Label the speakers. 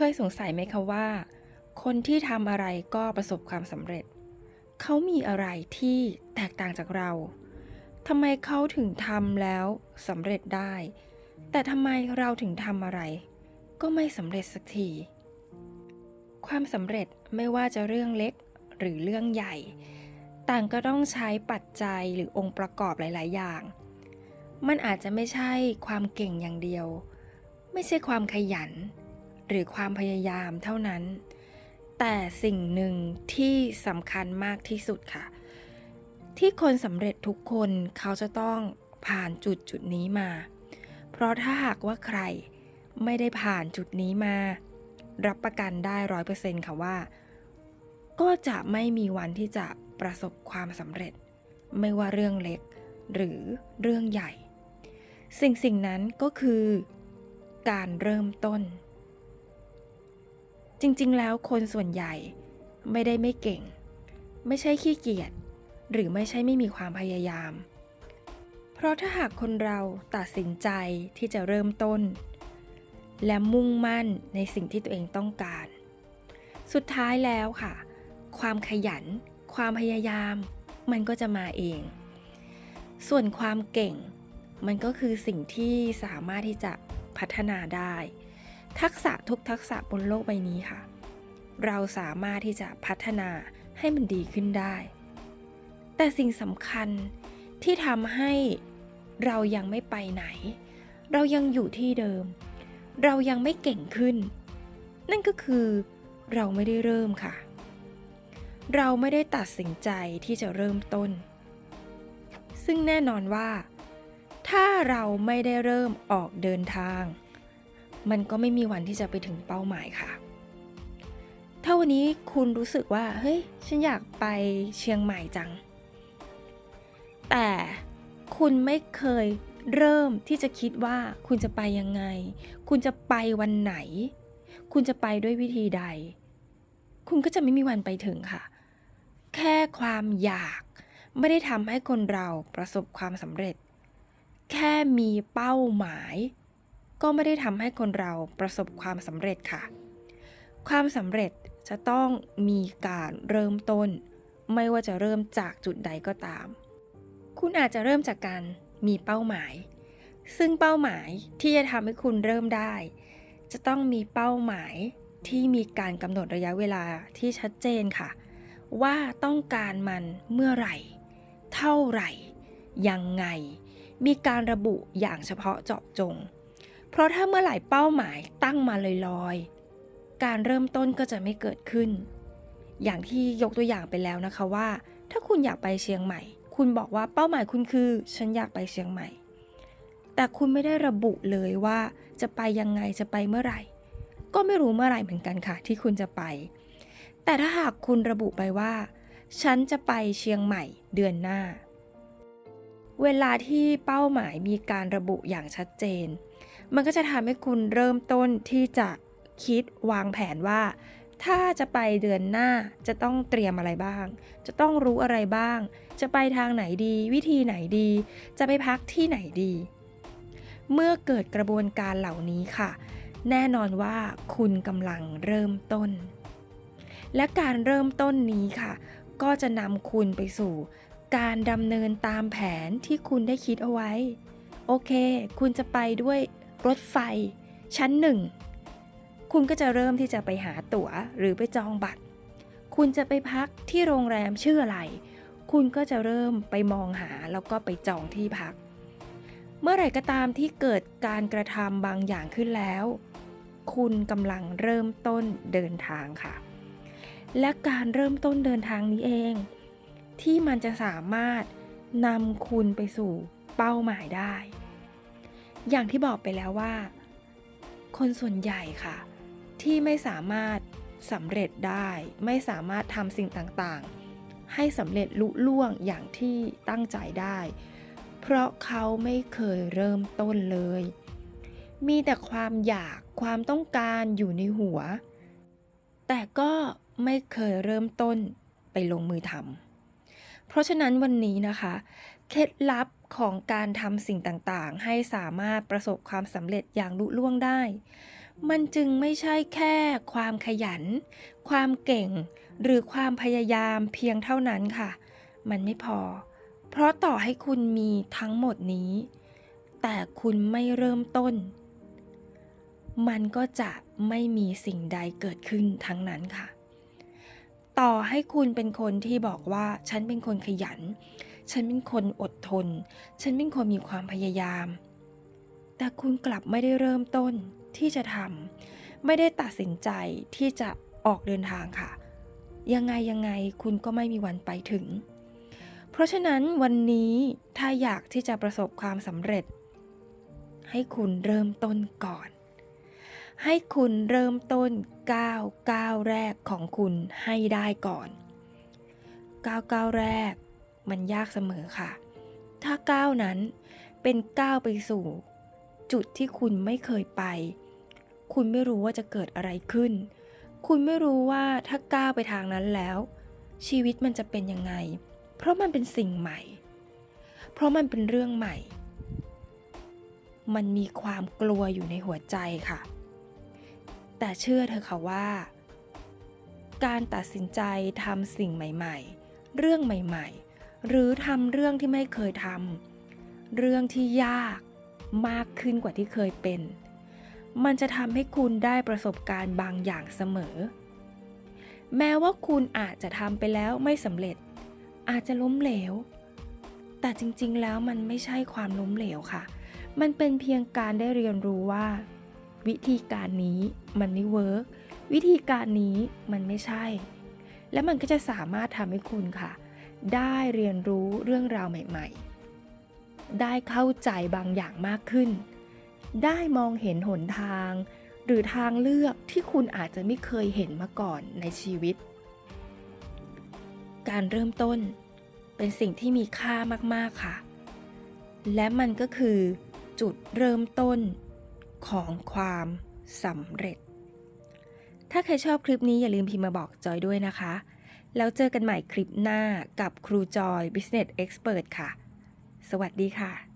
Speaker 1: คยสงสัยไหมคะว่า คนที่ทำอะไรก็ประสบความสำเร็จ เขามีอะไรที่แตกต่างจากเราทำไมเขาถึงทำแล้วสำเร็จได้ แต่ทำไมเราถึงทำอะไร ก็ไม่สำเร็จสักที ความสำเร็จไม่ว่าจะเรื่องเล็กหรือเรื่องใหญ่ ต่างก็ต้องใช้ปัจจัยหรือองค์ประกอบหลาย ๆ อย่าง มันอาจจะไม่ใช่ความเก่งอย่างเดียว ไม่ใช่ความขยัน หรือความพยายามเท่านั้น แต่สิ่งหนึ่งที่สำคัญมากที่สุดค่ะ ที่คนสำเร็จทุกคนเขาจะต้องผ่านจุดจุดนี้มา เพราะถ้าหากว่าใครไม่ได้ผ่านจุดนี้มา รับประกันได้ร้อยเปอร์เซ็นต์ค่ะว่า ก็จะไม่มีวันที่จะประสบความสำเร็จ ไม่ว่าเรื่องเล็กหรือเรื่องใหญ่ สิ่งสิ่งนั้นก็คือการเริ่มต้น จริงๆ แล้วคนส่วนใหญ่ไม่ได้ไม่เก่ง ไม่ใช่ขี้เกียจหรือไม่ใช่ไม่มีความพยายาม เพราะถ้าหากคนเราตัดสินใจที่จะเริ่มต้น และมุ่งมั่นในสิ่งที่ตัวเองต้องการ สุดท้ายแล้วค่ะ ความขยัน ความพยายาม มันก็จะมาเอง ส่วนความเก่ง มันก็คือสิ่งที่สามารถที่จะพัฒนาได้ ทักษะทุกทักษะบนโลกใบนี้ค่ะ เราสามารถที่จะพัฒนาให้มันดีขึ้นได้ แต่สิ่งสำคัญที่ทำให้เรายังไม่ไปไหน เรายังอยู่ที่เดิม เรายังไม่เก่งขึ้น นั่นก็คือเราไม่ได้เริ่มค่ะ เราไม่ได้ตัดสินใจที่จะเริ่มต้น ซึ่งแน่นอนว่า ถ้าเราไม่ได้เริ่มออกเดินทาง มันก็ไม่มีวันที่จะไปถึงเป้าหมายค่ะ ถ้าวันนี้คุณรู้สึกว่า เฮ้ย ฉันอยากไปเชียงใหม่จัง แต่คุณไม่เคยเริ่มที่จะคิดว่าคุณจะไปยังไง คุณจะไปวันไหน คุณจะไปด้วยวิธีใด คุณก็จะไม่มีวันไปถึงค่ะ แค่ความอยากไม่ได้ทำให้คนเราประสบความสำเร็จ แค่มีเป้าหมาย ก็ไม่ได้ทำให้คนเราประสบความสำเร็จค่ะ ความสำเร็จจะต้องมีการเริ่มต้น ไม่ว่าจะเริ่มจากจุดใดก็ตาม คุณอาจจะเริ่มจากการมีเป้าหมาย ซึ่งเป้าหมายที่จะทำให้คุณเริ่มได้ จะต้องมีเป้าหมายที่มีการกำหนดระยะเวลาที่ชัดเจนค่ะ ว่าต้องการมันเมื่อไหร่ เท่าไหร่ ยังไง มีการระบุอย่างเฉพาะเจาะจง เพราะถ้าเมื่อไหร่เป้าหมายตั้งมาลอยๆ การเริ่มต้นก็จะไม่เกิดขึ้น อย่างที่ยกตัวอย่างไปแล้วนะคะว่า ถ้าคุณอยากไปเชียงใหม่ คุณบอกว่าเป้าหมายคุณคือ ฉันอยากไปเชียงใหม่ แต่คุณไม่ได้ระบุเลยว่าจะไปยังไงจะไปเมื่อไหร่ ก็ไม่รู้เมื่อไหร่เหมือนกันค่ะ ที่คุณจะไป แต่ถ้าหากคุณระบุไปว่า ฉันจะไปเชียงใหม่เดือนหน้า เวลาที่เป้าหมายมีการระบุอย่างชัดเจน มันก็จะทำให้คุณเริ่มต้นที่จะคิดวางแผนว่า ถ้าจะไปเดือนหน้าจะต้องเตรียมอะไรบ้าง จะต้องรู้อะไรบ้าง จะไปทางไหนดี วิธีไหนดี จะไปพักที่ไหนดี เมื่อเกิดกระบวนการเหล่านี้ค่ะ แน่นอนว่าคุณกำลังเริ่มต้น และการเริ่มต้นนี้ค่ะ ก็จะนำคุณไปสู่ การดำเนินตามแผนที่คุณได้คิดเอาไว้ โอเค คุณจะไปด้วย รถไฟ ชั้นหนึ่งคุณก็จะเริ่มที่จะไปหาตั๋วหรือไปจองบัตร คุณจะไปพักที่โรงแรมชื่ออะไร คุณก็จะเริ่มไปมองหาแล้วก็ไปจองที่พัก เมื่อไหร่ก็ตามที่เกิดการกระทำบางอย่างขึ้นแล้ว คุณกำลังเริ่มต้นเดินทางค่ะ และการเริ่มต้นเดินทางนี้เอง ที่มันจะสามารถนำคุณไปสู่เป้าหมายได้ อย่างที่บอกไปแล้วว่า คนส่วนใหญ่ค่ะ ที่ไม่สามารถสำเร็จได้ ไม่สามารถทำสิ่งต่างๆ ให้สำเร็จลุล่วงอย่างที่ตั้งใจได้ เพราะเขาไม่เคยเริ่มต้นเลย มีแต่ความอยากความต้องการอยู่ในหัว แต่ก็ไม่เคยเริ่มต้นไปลงมือทำเพราะฉะนั้นวันนี้นะคะ เคล็ดลับของการทำสิ่งต่างๆ ให้สามารถประสบความสำเร็จอย่างลุล่วงได้ มันจึงไม่ใช่แค่ความขยัน ความเก่ง หรือความพยายามเพียงเท่านั้นค่ะ มันไม่พอ เพราะต่อให้คุณมีทั้งหมดนี้ แต่คุณไม่เริ่มต้น มันก็จะไม่มีสิ่งใดเกิดขึ้นทั้งนั้นค่ะ ต่อให้คุณเป็นคนที่บอกว่าฉันเป็นคนขยัน ฉันเป็นคนอดทน ฉันเป็นคนมีความพยายาม แต่คุณกลับไม่ได้เริ่มต้นที่จะทำไม่ได้ตัดสินใจที่จะออกเดินทางค่ะ ยังไงยังไงคุณก็ไม่มีวันไปถึง เพราะฉะนั้นวันนี้ถ้าอยากที่จะประสบความสำเร็จ ให้คุณเริ่มต้นก่อน ให้คุณเริ่มต้นก้าวก้าวแรกของคุณให้ได้ก่อนก้าวก้าวแรก มันยากเสมอค่ะ ถ้าก้าวนั้นเป็นก้าวไปสู่ จุดที่คุณไม่เคยไป คุณไม่รู้ว่าจะเกิดอะไรขึ้น คุณไม่รู้ว่าถ้าก้าวไปทางนั้นแล้ว ชีวิตมันจะเป็นยังไง เพราะมันเป็นสิ่งใหม่ เพราะมันเป็นเรื่องใหม่ มันมีความกลัวอยู่ในหัวใจค่ะ แต่เชื่อเธอค่ะว่า การตัดสินใจทำสิ่งใหม่ ๆ เรื่องใหม่ ๆ หรือทำเรื่องที่ไม่เคยทำเรื่องที่ยากมากขึ้นกว่าที่เคยเป็น มันจะทำให้คุณได้ประสบการณ์บางอย่างเสมอ แม้ว่าคุณอาจจะทำไปแล้วไม่สำเร็จ อาจจะล้มเหลว แต่จริงๆแล้วมันไม่ใช่ความล้มเหลวค่ะ มันเป็นเพียงการได้เรียนรู้ว่า วิธีการนี้มันไม่เวิร์กวิธีการนี้มันไม่ใช่ และมันก็จะสามารถทำให้คุณค่ะ ได้เรียนรู้เรื่องราวใหม่ ๆ ได้เข้าใจบางอย่างมากขึ้น ได้มองเห็นหนทาง หรือทางเลือกที่คุณอาจจะไม่เคยเห็นมาก่อนในชีวิต การเริ่มต้นเป็นสิ่งที่มีค่ามากๆค่ะ และมันก็คือจุดเริ่มต้นของความสำเร็จ ถ้าใครชอบคลิปนี้อย่าลืมพิมพ์มาบอกจอยด้วยนะคะ แล้วเจอกันใหม่คลิปหน้ากับครูจอย Business Expert ค่ะ สวัสดีค่ะ